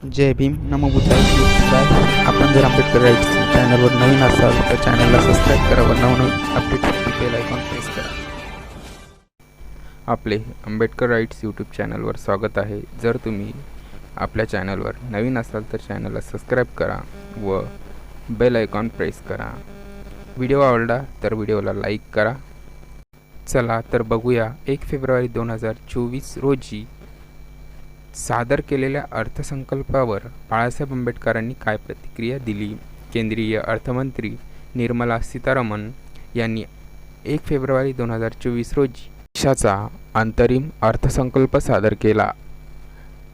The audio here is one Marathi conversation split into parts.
जय भीम नमो बुद्धाय आपण जर आंबेडकर राईट्स चॅनलवर नवीन असाल तर चॅनलला सबस्क्राईब करा व नवनवीन अपडेटसाठी बेल आयकॉन प्रेस करा. आपले आंबेडकर राईट्स यूट्यूब चॅनलवर स्वागत आहे. जर तुम्ही आपल्या चॅनलवर नवीन असाल तर चॅनलला सबस्क्राईब करा व बेल आयकॉन प्रेस करा. व्हिडिओ आवडला तर व्हिडिओला लाईक करा. चला तर बघूया एक फेब्रुवारी दोन हजार चोवीस रोजी सादर केलेल्या अर्थसंकल्पावर बाळासाहेब आंबेडकरांनी काय प्रतिक्रिया दिली? केंद्रीय अर्थमंत्री निर्मला सीतारामन यांनी एक फेब्रुवारी दोन हजार चोवीस रोजी देशाचा अंतरिम अर्थसंकल्प सादर केला.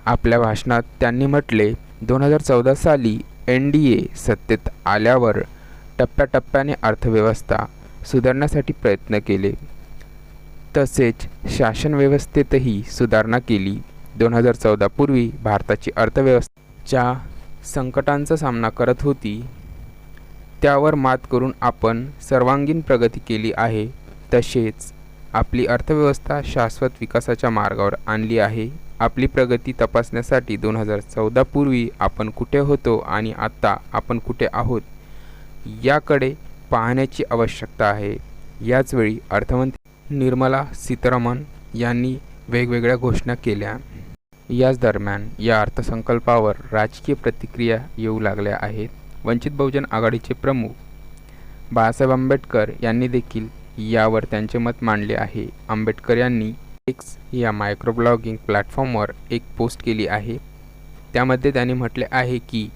आपल्या भाषणात त्यांनी म्हटले दोन हजार चौदा साली एन डी ए सत्तेत आल्यावर टप्प्याटप्प्याने अर्थव्यवस्था सुधारण्यासाठी प्रयत्न केले. तसेच शासन व्यवस्थेतही सुधारणा केली. दोन हजार चौदापूर्वी भारताची अर्थव्यवस्थेच्या संकटांचा सामना करत होती. त्यावर मात करून आपण सर्वांगीण प्रगती केली आहे. तसेच आपली अर्थव्यवस्था शाश्वत विकासाच्या मार्गावर आणली आहे. आपली प्रगती तपासण्यासाठी दोन हजार चौदापूर्वी आपण कुठे होतो आणि आत्ता आपण कुठे आहोत याकडे पाहण्याची आवश्यकता आहे. याचवेळी अर्थमंत्री निर्मला सीतारामन यांनी वेगवेगळ्या घोषणा केल्या. याच दरम्यान या अर्थसंकल्पावर राजकीय प्रतिक्रिया येऊ लागल्या आहेत. वंचित बहुजन आघाडीचे प्रमुख बाळासाहेब आंबेडकर यांनी देखील यावर त्यांचे मत मांडले आहे. आंबेडकर यांनी एक्स या मायक्रोब्लॉगिंग प्लॅटफॉर्मवर एक पोस्ट केली आहे. त्यामध्ये त्यांनी म्हटले आहे की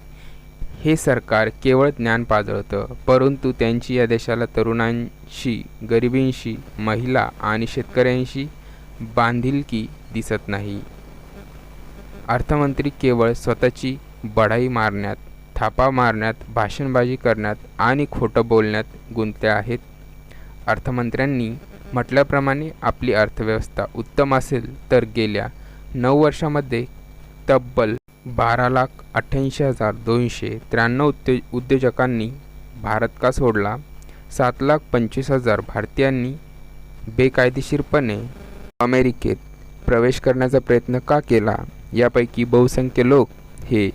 हे सरकार केवळ ज्ञान पाजळतं परंतु त्यांची या देशाला तरुणांशी गरिबींशी महिला आणि शेतकऱ्यांशी बांधिलकी दिसत नाही. अर्थमंत्री केवळ स्वतःची बढाई मारण्यात थापा मारण्यात भाषणबाजी करण्यात आणि खोटं बोलण्यात गुंतले आहेत. अर्थमंत्र्यांनी म्हटल्याप्रमाणे आपली अर्थव्यवस्था उत्तम असेल तर गेल्या नऊ वर्षामध्ये तब्बल बारा लाख अठ्ठ्याऐंशी हजार दोनशे त्र्याण्णव उद्यो उद्योजकांनी भारत का सोडला. सात लाख पंचवीस हजार भारतीयांनी बेकायदेशीरपणे अमेरिकेत प्रवेश करण्याचा प्रयत्न का केला? यापैकी बहुसंख्य लोक हे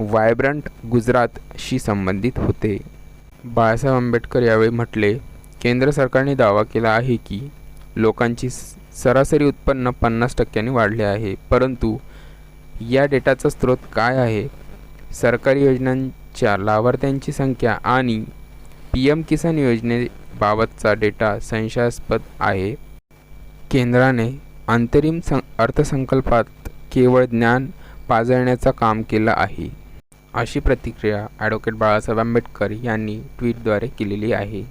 वायब्रंट गुजरातशी संबंधित होते. बाळासाहेब आंबेडकर यावेळी म्हटले केंद्र सरकारने दावा केला आहे की लोकांची सरासरी उत्पन्न पन्नास टक्क्यांनी वाढले आहे. परंतु या डेटाचा स्रोत काय आहे? सरकारी योजनांच्या लाभार्थ्यांची संख्या आणि पी एम किसान योजनेबाबतचा डेटा संशयास्पद आहे. केंद्राने अंतरिम सं अर्थसंकल्पात केवळ ज्ञान पाजळण्याचं काम केलं आहे. अशी प्रतिक्रिया ॲडव्होकेट बाळासाहेब आंबेडकर यांनी ट्विटद्वारे केलेली आहे.